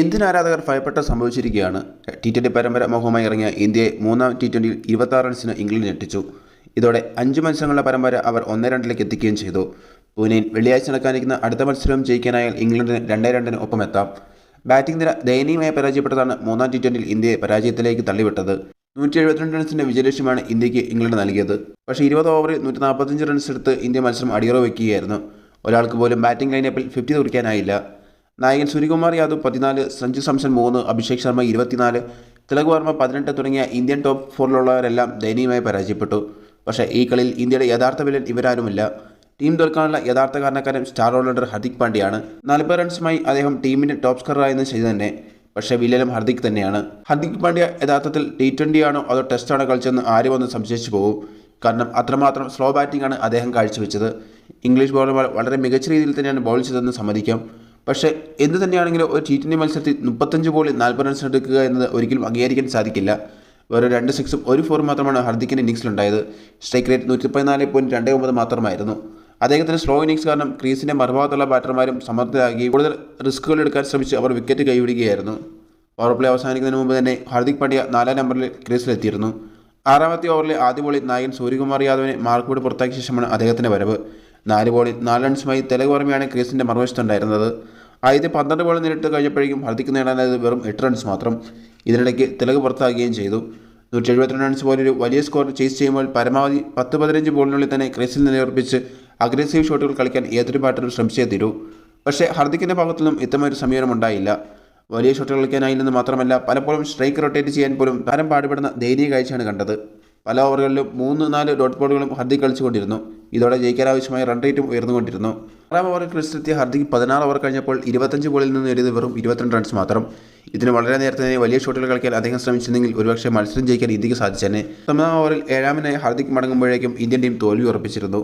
Indian ആരാധകർ ഭയപ്പെട്ട സംഭവിച്ചിരിക്കുകയാണ്. T twenty പരമ്പര മോഹമായി ഇറങ്ങിയ ഇന്ത്യയെ മൂന്നാം ടി ട്വന്റിയിൽ ഇരുപത്താറ് റൺസിന് ഇംഗ്ലണ്ട് ഞെട്ടിച്ചു. ഇതോടെ അഞ്ച് മത്സരങ്ങളുടെ പരമ്പര അവർ ഒന്നേ രണ്ടിലേക്ക് എത്തിക്കുകയും ചെയ്തു. പൂനെയിൽ വെള്ളിയാഴ്ച നടക്കാനിരിക്കുന്ന അടുത്ത മത്സരം ജയിക്കാനായാൽ ഇംഗ്ലണ്ടിന് രണ്ടേ രണ്ടിന് ഒപ്പമെത്താം. ബാറ്റിംഗ് നില ദയനീയമായി പരാജയപ്പെട്ടതാണ് മൂന്നാം ടി ട്വന്റിയിൽ ഇന്ത്യയെ പരാജയത്തിലേക്ക് തള്ളിവിട്ടത്. നൂറ്റി എഴുപത്തിരണ്ട് റൺസിന്റെ വിജയലക്ഷ്യമാണ് ഇന്ത്യയ്ക്ക് ഇംഗ്ലണ്ട് നൽകിയത്. പക്ഷേ ഇരുപത് ഓവറിൽ നൂറ്റി നാൽപ്പത്തഞ്ച് റൺസ് എടുത്ത് ഇന്ത്യ മത്സരം അടിയറ വയ്ക്കുകയായിരുന്നു ഒരാൾക്ക് പോലും ബാറ്റിംഗ് ലൈനപ്പിൽ ഫിഫ്റ്റി കുറിക്കാനായില്ല. നായകൻ സൂര്യകുമാർ യാദവ് പതിനാല് സഞ്ജു സംസൺ മൂന്ന് അഭിഷേക് ശർമ്മ ഇരുപത്തിനാല് തിലക് വർമ്മ പതിനെട്ട് തുടങ്ങിയ ഇന്ത്യൻ ടോപ്പ് ഫോറിലുള്ളവരെല്ലാം ദയനീയമായി പരാജയപ്പെട്ടു. പക്ഷേ ഈ കളിയിൽ ഇന്ത്യയുടെ യഥാർത്ഥ വില്ലൻ ഇവരാരുമില്ല. ടീം തോൽക്കാനുള്ള യഥാർത്ഥ കാരണക്കാരൻ സ്റ്റാർ ഓൾറൗണ്ടർ ഹർദിക് പാണ്ഡ്യയാണ്. നാൽപ്പത് റൺസുമായി അദ്ദേഹം ടീമിന്റെ ടോപ്പ് സ്കോറായെന്ന് ചെയ്തു തന്നെ. പക്ഷേ വില്ലനും ഹർദിക് തന്നെയാണ്. ഹർദിക് പാണ്ഡ്യ യഥാർത്ഥത്തിൽ ടി ട്വന്റി ആണോ അതോ ടെസ്റ്റാണോ കളിച്ചെന്ന് ആരും ഒന്ന് സംശയിച്ചു പോകും. കാരണം അത്രമാത്രം സ്ലോ ബാറ്റിംഗ് ആണ് അദ്ദേഹം കാഴ്ചവെച്ചത്. ഇംഗ്ലീഷ് ബോളർമാർ വളരെ മികച്ച രീതിയിൽ തന്നെയാണ് ബോൾ ചെയ്തതെന്ന് സമ്മതിക്കാം. പക്ഷേ എന്ത് തന്നെയാണെങ്കിലും ഒരു ടി ട്വന്റി മത്സരത്തിൽ മുപ്പത്തഞ്ച് ബോളിൽ നാൽപ്പത് റൺസ് എടുക്കുക എന്നത് ഒരിക്കലും അംഗീകരിക്കാൻ സാധിക്കില്ല. വെറും രണ്ട് സിക്സും ഒരു ഫോറും മാത്രമാണ് ഹർദിക്കിന്റെ ഇന്നിങ്സിലുണ്ടായത് സ്ട്രൈക്ക് റേറ്റ് നൂറ്റി പതിനാല് പോയിന്റ് രണ്ട് ഒമ്പത് മാത്രമായിരുന്നു. അദ്ദേഹത്തിന്റെ സ്ലോ ഇന്നിങ്സ് കാരണം ക്രീസിന്റെ മറുഭാഗത്തുള്ള ബാറ്റർമാരും സമർത്ഥരാകുകയും കൂടുതൽ റിസ്കുകൾ എടുക്കാൻ ശ്രമിച്ച് അവർ വിക്കറ്റ് കൈവിടുകയായിരുന്നു. പവർ പ്ലേ അവസാനിക്കുന്നതിന് മുമ്പ് തന്നെ ഹാർദിക് പാണ്ഡ്യ നാലാം നമ്പറിൽ ക്രീസിലെത്തിയിരുന്നു. ആറാമത്തെ ഓവറിലെ ആദ്യ ബോളിൽ നായകൻ സൂര്യകുമാർ യാദവിനെ മാർക്കോട് പുറത്താക്കിയ ശേഷമാണ് അദ്ദേഹത്തിന്റെ വരവ്. നാല് ബോളിൽ നാല് റൺസുമായി തെലക് വർമ്മയാണ് ക്രീസിന്റെ മറുവശത്തുണ്ടായിരുന്നത് ആദ്യത്തെ പന്ത്രണ്ട് ബോൾ നേരിട്ട് കഴിഞ്ഞപ്പോഴേക്കും ഹർദിക്ക് നേടാനായത് വെറും എട്ട് റൺസ് മാത്രം. ഇതിനിടയ്ക്ക് തെലഗ് പുറത്താകുകയും ചെയ്തു. നൂറ്റി എഴുപത്തിരണ്ട് റൺസ് പോലൊരു വലിയ സ്കോർ ചേസ് ചെയ്യുമ്പോൾ പരമാവധി പത്ത് പതിനഞ്ച് ബോളിനുള്ളിൽ തന്നെ ക്രീസിൽ നിലയുറപ്പിച്ച് അഗ്രസീവ് ഷോട്ടുകൾ കളിക്കാൻ ഏതൊരു ബാറ്ററും ശ്രമിച്ചേ തീരൂ. പക്ഷേ ഹർദിക്കിന്റെ ഭാഗത്തു നിന്നും ഇത്തരമൊരു സമീപനം ഉണ്ടായില്ല. വലിയ ഷോട്ടുകൾ കളിക്കാനായില്ലെന്ന് മാത്രമല്ല പലപ്പോഴും സ്ട്രൈക്ക് റൊട്ടേറ്റ് ചെയ്യാൻ പോലും താരം പാടുപെടുന്ന ദയനീയ കാഴ്ചയാണ് കണ്ടത്. പല ഓവറുകളിലും മൂന്ന് നാല് ഡോട്ട് ബോളുകളും ഹർദിക് കളിച്ചുകൊണ്ടിരുന്നു. ഇതോടെ ജയിക്കാൻ ആവശ്യമായ റൺ റേറ്റും ഉയർന്നുകൊണ്ടിരുന്നു. ആറാം ഓവറിൽ ക്രിസ്റ്റെത്തിയ ഹർദിക് പതിനാറ് ഓവർ കഴിഞ്ഞപ്പോൾ ഇരുപത്തഞ്ച് ബോളിൽ നിന്ന് നേടിയത് വെറും ഇരുപത്തിരണ്ട് റൺസ് മാത്രം. ഇതിന് വളരെ നേരത്തെ തന്നെ വലിയ ഷോട്ടുകൾ കളിക്കാൻ അദ്ദേഹം ശ്രമിച്ചിരുന്നെങ്കിൽ ഒരുപക്ഷെ മത്സരം ജയിക്കാൻ ഇന്ത്യയ്ക്ക് സാധിച്ചേനെ. ഒന്നാം ഓവറിൽ ഏഴാമനായി ഹർദിക് മടങ്ങുമ്പോഴേക്കും ഇന്ത്യൻ ടീം തോൽവി ഉറപ്പിച്ചിരുന്നു.